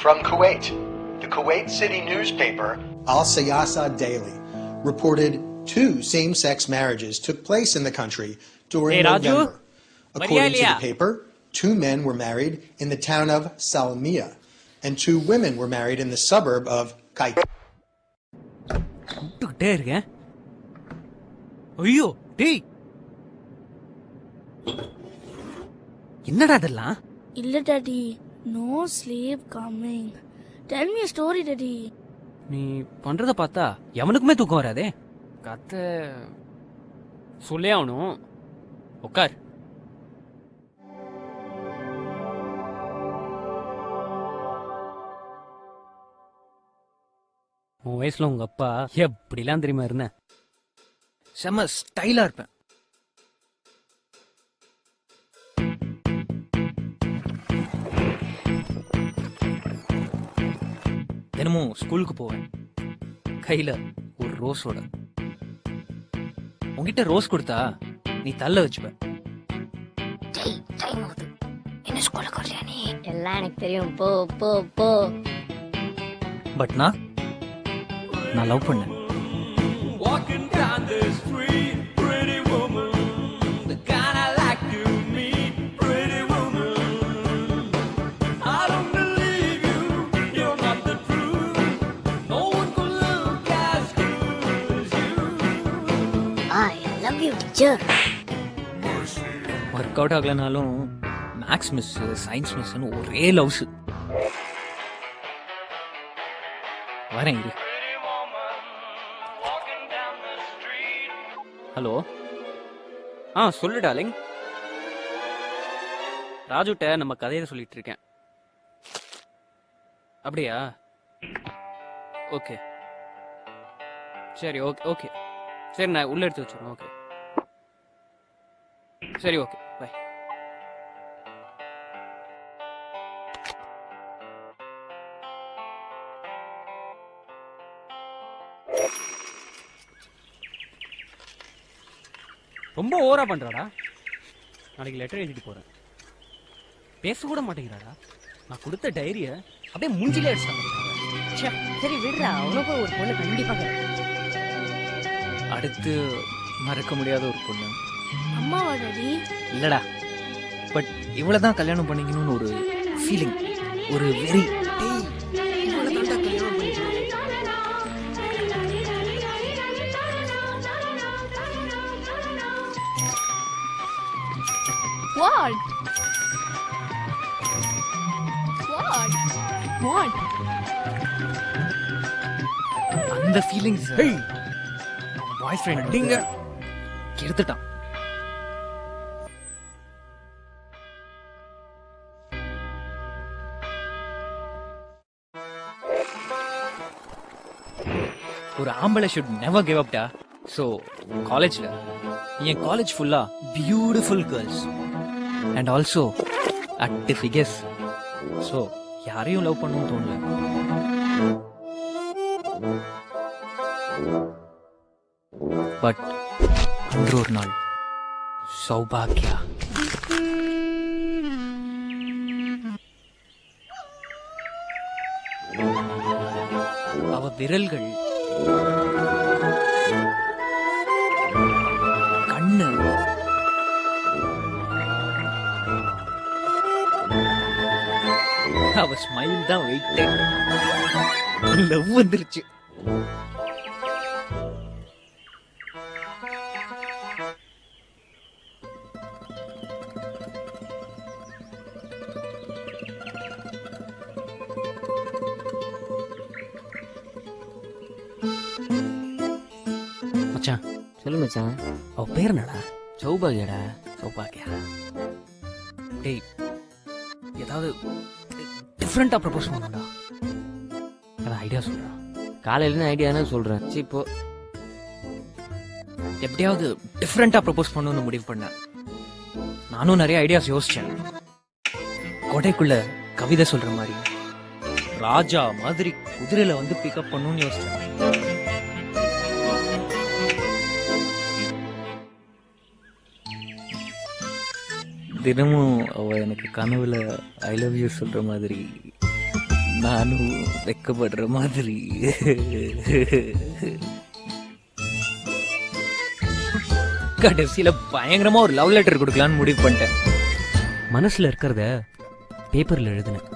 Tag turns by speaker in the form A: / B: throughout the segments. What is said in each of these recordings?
A: From Kuwait, the Kuwait City newspaper Al Siyasa Daily reported two same sex marriages took place in the country during
B: Hey, Raju.
A: November. According to
B: Maria.
A: the paper, two men were married in the town of Salmiya, and two women were married in the suburb of Kait.
B: கூப்பிட்டுக்கிட்டே இருக்கேன் ஐயோ டேய் என்னடா இதெல்லாம்
C: இல்ல daddy No sleep coming tell me story daddy
B: நீ பண்றத பார்த்தா எவனுக்குமே தூக்கம் வராதே. கத்த சொல்லே ஆகணும் உட்கார் உன் வயசுல உங்க அப்பா எப்படிலாம் தெரியுமா இருந்தேன் செம்ம ஸ்டைலா இருப்பேன். தினமும் ஸ்கூலுக்கு போவேன். கையில ஒரு ரோஸோட உன்கிட்ட ரோஸ் கொடுத்தா நீ தள்ள வச்சுப்ப.
C: என்ன ஸ்கூலுக்கு வரலையா நீ?
D: எல்லாம் எனக்கு தெரியும். போ போ போ.
B: பட் நான் நான் லவ் பண்ணேன்.
E: Walking down the street, pretty woman,
D: teacher
B: work out ஆகலனாலும் maths miss science மிஸ்னு ஒரே லவ்ஸ். வரேன் இரு. ஹலோ ஆ சொல்லு டாலிங் ராஜுட்ட நம்ம கதையை சொல்லிட்டு இருக்கேன். அப்படியா? ஓகே சரி ஓகே ஓகே சரி நான் உள்ள எடுத்து வச்சுருவேன் ஓகே சரி ஓகே பை ரொம்ப ஓவரா பண்றாடா? நாளைக்கு லெட்டர் எழுதிட்டு போறேன். பேச கூட மாட்டேங்கிறாடா? நான் கொடுத்த டைரிய அப்படியே மூஞ்சிலே அடிச்சாங்க
D: சரி விடுறா உனக்கு ஒரு பொண்ணு கண்டிப்பா கிடைக்கும்.
B: அடுத்து மறக்க முடியாத ஒரு பொண்ணு.
C: அம்மாவா டாடி
B: இல்லடா. பட் இவ்வளவுதான் கல்யாணம் பண்ணிக்கணும்னு ஒரு ஃபீலிங் ஒரு வெறி.
C: வாட் வாட் வாட்
B: அந்த ஃபீலிங்ஸ் பாய் ஃப்ரெண்ட் நீங்க கெடுத்துட்டான். ஒரு ஆம்பளை ஷுட் நெவர் கிவ் அப்டா ஸோ காலேஜ்ல என் காலேஜ் ஃபுல்லா பியூட்டிஃபுல் கேர்ள்ஸ் அண்ட் ஆல்சோ அட்டு ஃபிகர்ஸ் ஸோ யாரையும் லவ் பண்ணணும்னு தோணல. பட் அன்று ஒரு நாள் சௌபாக்யா அவ விரல்கள் கண்ணு. அவ ஸ்மைல் தான் வெயிட் லவ் வந்துருச்சு.
F: சொல்லு மச்சான்.
B: அவ பேர் என்னடா?
F: சௌபாகியடா?
B: சௌபாகியா? டேய் ஏதாவது டிஃப்ரெண்டா ப்ரப்போஸ் பண்ணுடா. நான் ஐடியா சொல்றேன்
F: காலையில ஐடியானா சொல்றேன். சரி இப்போ
B: எப்படியாவது டிஃப்ரெண்டா ப்ரப்போஸ் பண்ணணும்னு முடிவு பண்ணேன். நானும் நிறைய ஐடியாஸ் யோசிச்சேன். கொடைக்குள்ள கவிதை சொல்ற மாதிரி ராஜா மாதிரி குதிரையில வந்து பிக்கப் பண்ணணும்னு யோசிச்சேன். தினமும் அவள் எனக்கு கனவுல ஐ லவ் யூ சொல்ற மாதிரி நானும் வெக்கப்படுற மாதிரி. கடைசியில பயங்கரமா ஒரு லவ் லெட்டர் கொடுக்கலான்னு முடிவு பண்ணிட்டேன்.
G: மனசுல இருக்கிறத பேப்பர்ல எழுதுனேன்.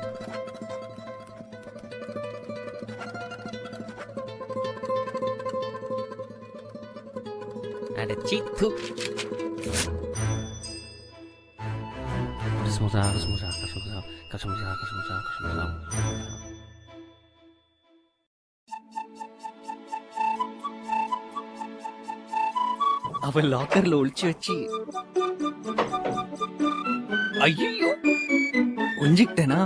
B: அடச்சி தூ
G: கசமுசா கசமுசா கசமுசா கசமுசா கசமுசா கசமுசா
B: அவன் லாக்கர்ல ஒளிச்சு வச்சு ஐயோ கொஞ்சிக்கிட்டேனா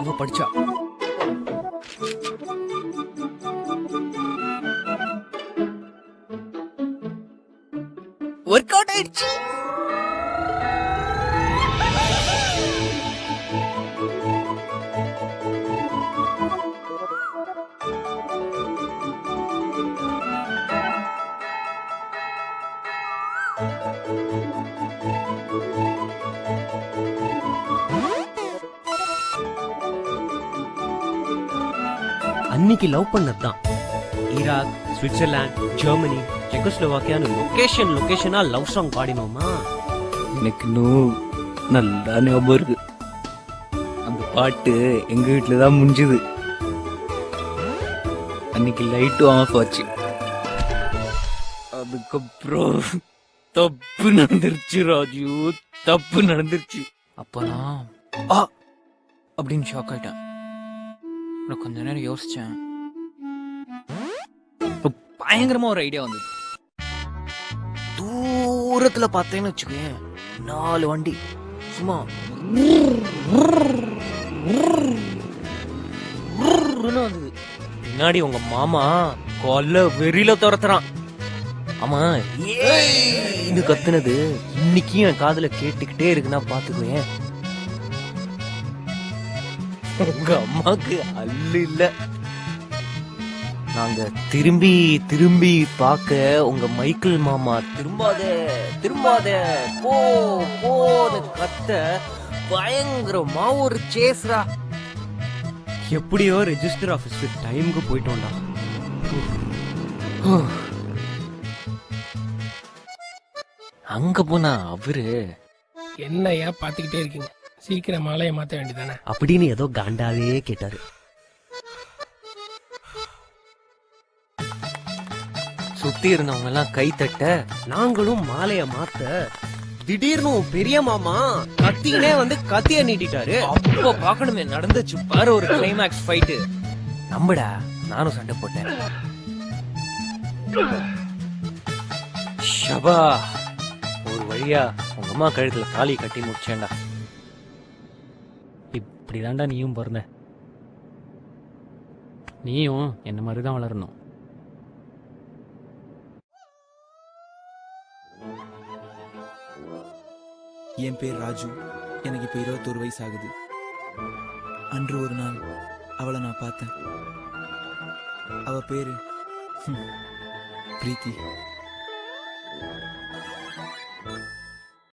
B: அவ படிச்சா ஒர்க் அவுட் ஆயிடுச்சு
G: அன்னைக்கு லவ் பண்ணதுதான். ஈராக் சுவிட்சர்லாந்து ஜெர்மனி செக்கோஸ்லோவாக்கியான்னு லொகேஷன் லொகேஷனா லவ் சாங் பாடினோமா
B: எனக்கு இன்னும் நல்லா ஞாபகம் இருக்கு அந்த பாட்டு எங்க வீட்டில் தான் முடிஞ்சுது அன்னைக்கு லைட்டும் ஆஃப் ஆச்சு அதுக்கப்புறம் தப்பு நடந்துருச்சு ராஜு தப்பு நடந்துருச்சு அப்ப அப்படின்னு ஷாக் ஆயிட்டேன் நான் கொஞ்ச நேரம் யோசிச்சேன் பயங்கரமா ஒரு ஐடியா வந்தது. தூரத்துல பார்த்தேன்னு வச்சுக்கேன் நாலு வண்டி. சும்மா வந்தது.
G: பின்னாடி உங்க மாமா கொல்ல வெறியில துரத்துறான். ஆமா இது கத்துனது இன்னைக்கும் என் காதுல கேட்டுக்கிட்டே இருக்குன்னா பாத்துக்குவேன் உங்க அம்மாக்கு அல்லு இல்ல. நாங்க திரும்பி திரும்பி பார்க்க உங்க மைக்கேல் மாமா திரும்பாத திரும்பாத. போ போன்னு கத்த பயங்கரமா ஒரு சேஸ்ரா எப்படியோ ரெஜிஸ்டர் ஆபீஸ்க்கு டைமுக்கு போயிட்டோம்டா. அங்க போனா அவரு
H: என்னையா பாத்துக்கிட்டே இருக்கீங்க? சீக்கிரம் மாலையை மாத்த வேண்டியதானே
G: அப்படின்னு ஏதோ காண்டாவே கேட்டாரு. சுத்தி இருந்தவங்க எல்லாம் கை தட்ட நாங்களும் மாலைய மாத்த திடீர்னு பெரிய மாமா கத்தினே வந்து கத்திய நீட்டிட்டாரு.
B: அப்போ பாக்கணுமே நடந்துச்சு பாரு ஒரு கிளைமேக்ஸ் ஃபைட்டு
G: நம்படா நானும் சண்டை போட்டேன். ஷபா ஒரு வழியா உங்க அம்மா கழுத்துல தாலி கட்டி முடிச்சேன்டா. இப்படிதான்டா நீயும் பிறந்த. நீயும் என்ன மாதிரி தான் வளரணும்.
I: என் பேர் ராஜு. எனக்கு இப்போ இருபத்தோரு வயசு ஆகுது அன்று ஒரு நாள் அவளை நான் பார்த்தேன். அவ பேரு பிரீத்தி.